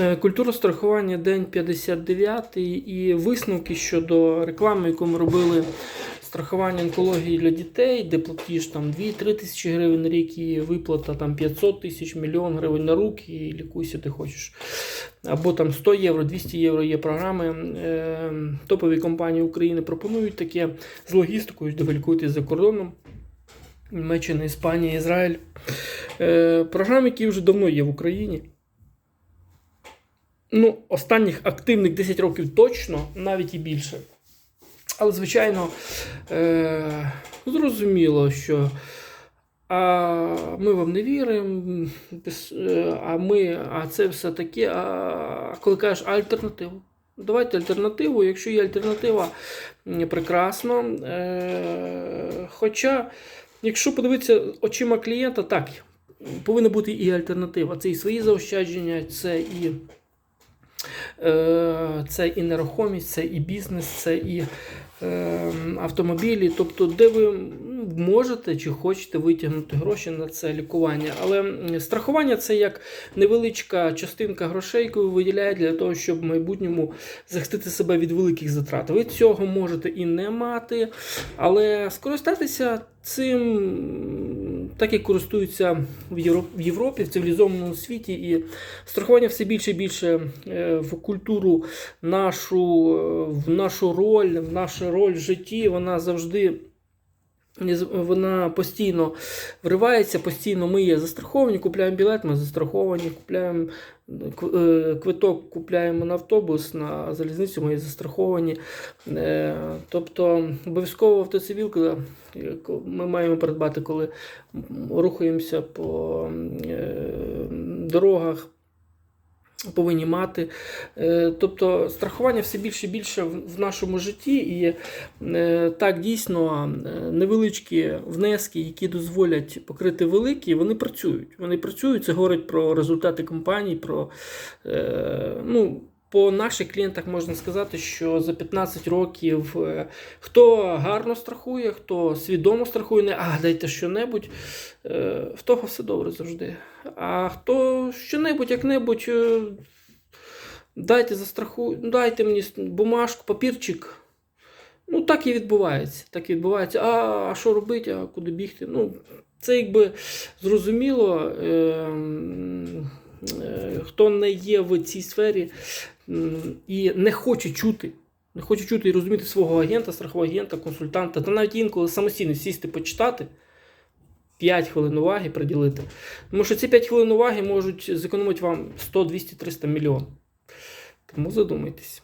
Е, Культура страхування день 59 і висновки щодо реклами, яку ми робили страхування онкології для дітей, де платіж там 2-3 тисячі гривень на рік і виплата там 500 тисяч, мільйон гривень на руки і лікуйся ти хочеш. Або там 100 євро, 200 євро є програми. Е, Топові компанії України пропонують таке з логістикою, де за кордоном. Німеччина, Іспанія, Ізраїль. Е, програми, які вже давно є в Україні. Ну, останніх активних 10 років точно, навіть і більше. Але, звичайно, е, зрозуміло, що а ми вам не віримо, е, а ми, а це все таке. А коли кажеш альтернативу. Давайте альтернативу. Якщо є альтернатива, прекрасно. Е, хоча, якщо подивитися очима клієнта, так, повинна бути і альтернатива. Це і свої заощадження, це і. Е, Це і нерухомість, це і бізнес, це і е, автомобілі. Тобто, де ви можете чи хочете витягнути гроші на це лікування. Але страхування це як невеличка частинка грошей, яку ви виділяєте для того, щоб в майбутньому захистити себе від великих затрат. Ви цього можете і не мати, але скористатися цим, так як користуються в Євро- Європі, в цивілізованому світі, і страхування все більше і більше е, в культуру нашу, е, в нашу роль, в нашу роль в житті, вона завжди. Вона постійно вривається, постійно ми є застраховані, купуємо білет, ми застраховані, купуємо е, квиток, купуємо на автобус, на залізницю, ми є застраховані. Е, Тобто обов'язково автоцивілка ми маємо придбати, коли рухаємося по е, дорогах. Повинні мати. Е, Тобто страхування все більше і більше в нашому житті, і е, так дійсно е, невеличкі внески, які дозволять покрити великі, вони працюють. Вони працюють. Це говорить про результати компаній, про ну. По наших клієнтах можна сказати, що за 15 років е, хто гарно страхує, хто свідомо страхує, не а дайте що-небудь, е, в того все добре завжди. А хто що-небудь, як-небудь, е, дайте застрахуй, дайте мені бумажку, папірчик. Ну, так і відбувається. Так і відбувається. А, а що робити, а куди бігти? Ну, це якби зрозуміло. Е, е, хто не є в цій сфері і не хоче чути. Не хоче чути і розуміти свого агента, страхового агента, консультанта, та навіть інколи самостійно сісти почитати, 5 хвилин уваги приділити. Тому що ці 5 хвилин уваги можуть зекономити вам 100, 200, 300 мільйон. Тому задумайтесь.